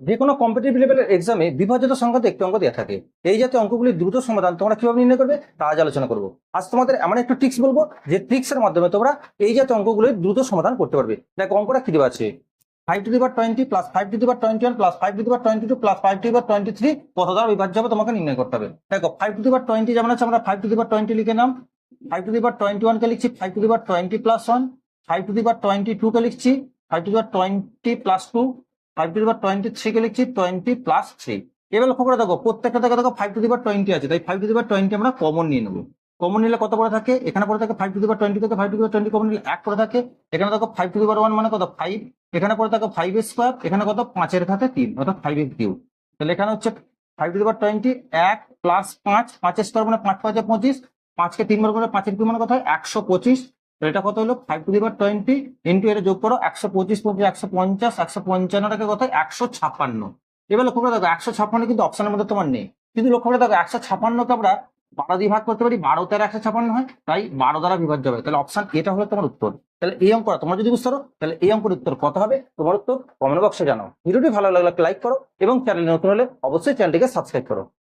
যে কোনো কম্পিটিটিভ লেভেলের এক্সামে বিভাজিত সংখ্যাতে একটি অঙ্ক দেওয়া থাকে এই জাতীয় অঙ্কগুলি দ্রুত সমাধান তোমরা কীভাবে নির্ণয় করবে তা আজ আলোচনা করব আজ তোমাদের এমন একটু ট্রিক্স বলব যে ট্রিক্সের মাধ্যমে তোমরা এই জাতীয় অঙ্কগুলির দ্রুত সমাধান করতে পারবে দেখো অঙ্কটা কি দেওয়া আছে five to the power twenty plus five to the power twenty one plus five to the power twenty two plus five to the power twenty three কত দ্বারা বিভাজ্য হবে তোমাকে নির্ণয় করতে হবে দেখো ফাইভ টু দিবার টোয়েন্টি যেমন আছে আমরা ফাইভ টু দিবার টোয়েন্টি লিখে নাম ফাইভ টু দিবার টোয়েন্টি ওয়ানকে লিখছি five to the power twenty plus one five to the power twenty টুকে লিখছি five to the power twenty plus two five to the power twenty থ্রিকে লিখছি twenty plus three এবার লক্ষ্য করে দেখো, প্রত্যেকটা দেখো দেখো ফাইভ টু দিবার টোয়েন্টি আছে। তাই five to the power twenty আমরা কমন নিয়ে নেব। কমন নিলে কত পড়ে থাকে? এখানে পড়ে থাকে five to the power twenty থেকে five to the power twenty common নিলে এক পড়ে থাকে। এখানে দেখো ফাইভ টু দিবার ওয়ান মানে কত? ফাইভ এখানে পড়ে থাকে ফাইভ স্কোয়ার এখানে কত? পাঁচের খাতে তিন, অর্থাৎ ফাইভ এর কিউ তাহলে এখানে হচ্ছে five to the power twenty এক প্লাস পাঁচ, পাঁচের স্কোয়ার মানে পাঁচ পাঁচে পঁচিশ। পাঁচকে তিন বার করে পাঁচের কিউ মানে কত হয়? একশো পঁচিশ। এটা কত হলো? Five to the power twenty into এটা যোগ করো একশো পঁচিশ পঁচিশ একশো পঞ্চাশ, একশো পঞ্চান্নটাকে হয় একশো ছাপ্পান্ন। এবার লক্ষ্য করে দেখো, একশো ছাপ্পান্ন কিন্তু অপশনের মধ্যে তোমার নেই। কিন্তু লক্ষ্য করে দেখো, একশো ছাপ্পান্নকে আমরা বারো দিয়ে ভাগ করতে পারি বারো তেরো একশো ছাপ্পান্ন হয়, তাই বারো দ্বারা বিভাজ্য হবে। তাহলে অপশন এটা হলো তোমার উত্তর। তাহলে এই অঙ্কটা তোমরা যদি বুঝতে পারো, তাহলে এই অঙ্কের উত্তর কত হবে? তোমার উত্তর কমেন্ট বক্সে জানাও। ভিডিওটি ভালো লাগলে লাইক করো এবং চ্যানেলে নতুন হলে অবশ্যই চ্যানেলটিকে সাবস্ক্রাইব করো।